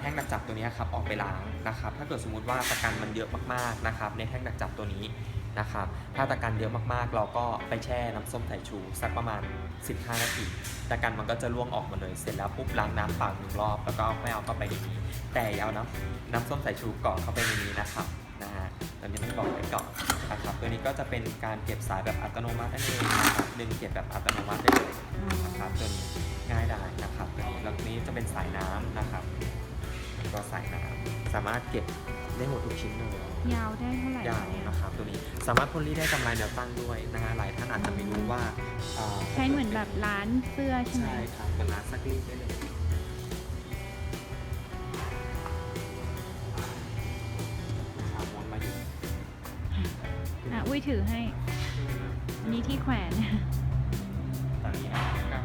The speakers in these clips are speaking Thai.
แท่งดักจับตัวนี้ครับออกไปล้างนะครับ ถ้าเกิดสมมุติว่าตะกันมันเยอะมากๆนะครับ ในแท่งดักจับตัวนี้นะครับ ถ้าตะกันเยอะมากๆ เราก็ไปแช่น้ำส้มสายชูสักประมาณ 15 นาทีตะกันมันก็จะร่วงออกมาเลยเสร็จแล้วปุ๊บล้างน้ำเปล่าหนึ่งรอบแล้วก็ไม่เอาเข้าไปในนี้แต่อย่าเอาน้ำน้ำส้มสายชูเกาะเข้าไปในนี้นะครับนะฮะตอนนี้ต้องบอกไว้ก่อนนะครับตัวนี้ก็จะเป็นการเก็บสายแบบอัตโนมัตินั่นเองนะครับดึงเก็บแบบอัตโนมัติได้เลย สามารถเก็บได้หมดทุกชิ้นเลยยาวได้เท่าไหร่ยาวคะเนี่ยนะครับตัวนี้สามารถพ่นรีดได้กำไรแนวตั้งด้วยนะฮะหลายท่านอาจจะไม่รู้ว่าอ่าใช้เหมือนแบบร้านเสื้อใช่ไหมใช่ครับเหมือนร้านซักรีดได้เลยครับวนมาอยู่อะอุ้ยถือให้อันนี้ที่แขวนตอนนี้นะครับนะฮะ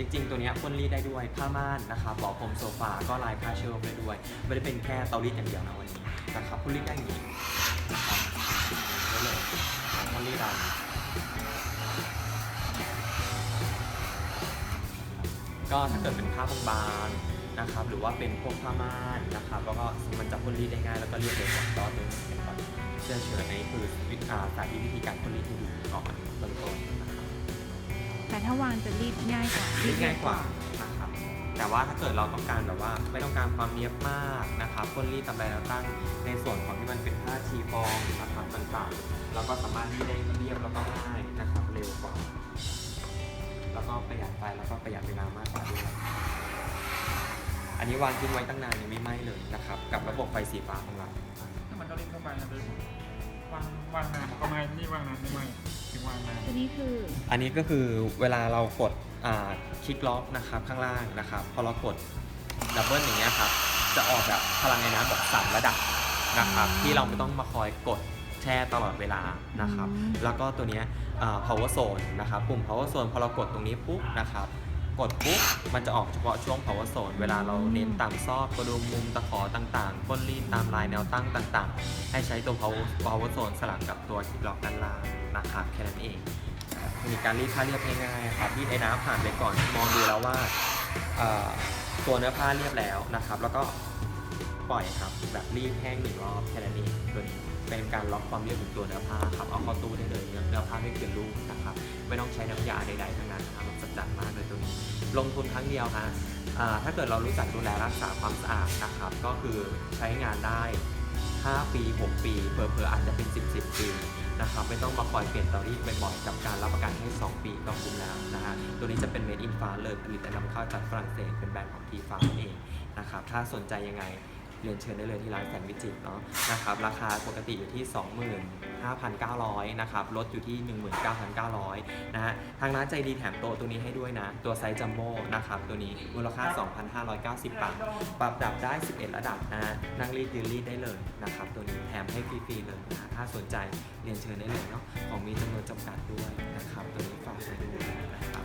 จริง ๆ ตัวนี้พ่นรีดได้ด้วยผ้าม่านนะครับเบาะพรมโซฟาก็ลายผ้าเชลฟ์ได้ด้วย ไม่ได้เป็นแค่เตารีดอย่างเดียวนะวันนี้นะครับพ่นรีดได้อย่างนี้นะครับได้เลยพ่นรีดได้ก็ถ้าเกิดเป็นผ้าบางๆนะครับ หรือว่าเป็นพวกผ้าม่านนะครับแล้วก็มันจะพ่นรีดได้ง่ายแล้วก็เรียบเร็วกว่าก็ตัวนี้เป็นก่อนเสื้อเชิ้ตอันคือวิธีสาธิตวิธีการพ่นรีดให้ดูก่อนเบื้ ถ้าวางจะรีดง่ายกว่ารีดง่ายกว่านะครับแต่ว่าถ้าเกิดเราต้องการแบบว่าไม่ต้องการความเนียบมากนะครับพ่นรีดตามใบแนวตั้งในส่วนของที่มันเป็นผ้าชีฟองนะครับต่างๆเราก็สามารถรีดได้เรียบแล้วก็ง่ายนะครับเร็วกว่า แล้วก็ประหยัดไฟแล้วก็ประหยัดเวลามากกว่าด้วยอันนี้วางทิ้งไว้ตั้งนานยังไม่ไหม้เลยนะครับ กับระบบไฟสีฟ้าของเราถ้ามันก็เล่นเข้าไปนะเลย วางวางนานก็ไม่นี่วางนานไม่ไม่ถึงวางนานตัวนี้คืออันนี้ก็คือเวลาเรากดอ่าคลิกล็อกนะครับข้างล่างนะครับ พอเรากดดับเบิลอย่างเงี้ยครับจะออกแบบพลังไอ้น้ำแบบสามระดับนะครับอืมที่เราไม่ต้องมาคอยกดแช่ตลอดเวลานะครับอืมแล้วก็ตัวเนี้ยอ่า power zone นะครับปุ่ม power zone พอเรากดตรงนี้ปุ๊บนะครับ กดปุ๊บมันจะออกเฉพาะช่วง power zone เวลาเราเน้นตามซอกกระดุมมุมตะขอต่างๆก้นรีดตามลายแนวตั้งต่างๆ ให้ใช้ตัว power power zone สลับกับตัวคลิกล็อกด้านล่างนะครับแค่นั้นเองมีการรีดผ้าเรียบง่ายๆครับรีดไอ้น้ำผ่านไปก่อนมองดูแล้วว่าตัวเนื้อผ้าเรียบแล้วนะครับ แล้วก็ปล่อยครับแบบรีดแห้งหนึ่งรอบแค่นั้นเองตัวนี้เป็นการล็อกความเรียบของตัวเนื้อผ้าครับเอาเข้าตู้ได้เลยเนื้อผ้าไม่เกินลูกนะครับไม่ต้องใช้น้ำยาใดๆทั้งนั้นนะครับสัจจัดมาก ลงทุนครั้งเดียวฮะถ้าเกิดเรารู้จักดูแลรักษาความสะอาดนะครับ ก็คือใช้งานได้ 5 ปี 6 ปีเผลอๆอาจจะเป็น 10 10 ปีนะครับไม่ต้องมาคอยเปลี่ยนเตารีดบ่อยๆกับการรับประกันแค่2 ปีก็คุ้มแล้วนะฮะตัวนี้จะเป็น made in France เลยผลิตและนำเข้าจากฝรั่งเศสเป็นแบรนด์ของทีฟาร์นั่นเองนะครับถ้าสนใจยังไง เรียนเชิญได้เลยที่ร้านแสนวิจิตเนาะนะครับราคาปกติอยู่ที่ 25,900นะครับลดอยู่ที่ 19,900นะฮะทางร้านใจดีแถมโต๊ะตัวนี้ให้ด้วยนะ ตัวไซส์จัมโบ้นะครับตัวนี้มูลค่า 2,590 บาท ปรับดับได้ 11 ระดับนะนั่งรีดยืนรีดได้เลยนะครับตัวนี้แถมให้ฟรีๆเลยนะฮะถ้าสนใจเรียนเชิญได้เลยเนาะของมีจำนวนจำกัดด้วยนะครับตัวนี้ฝากไว้ด้วยนะครับ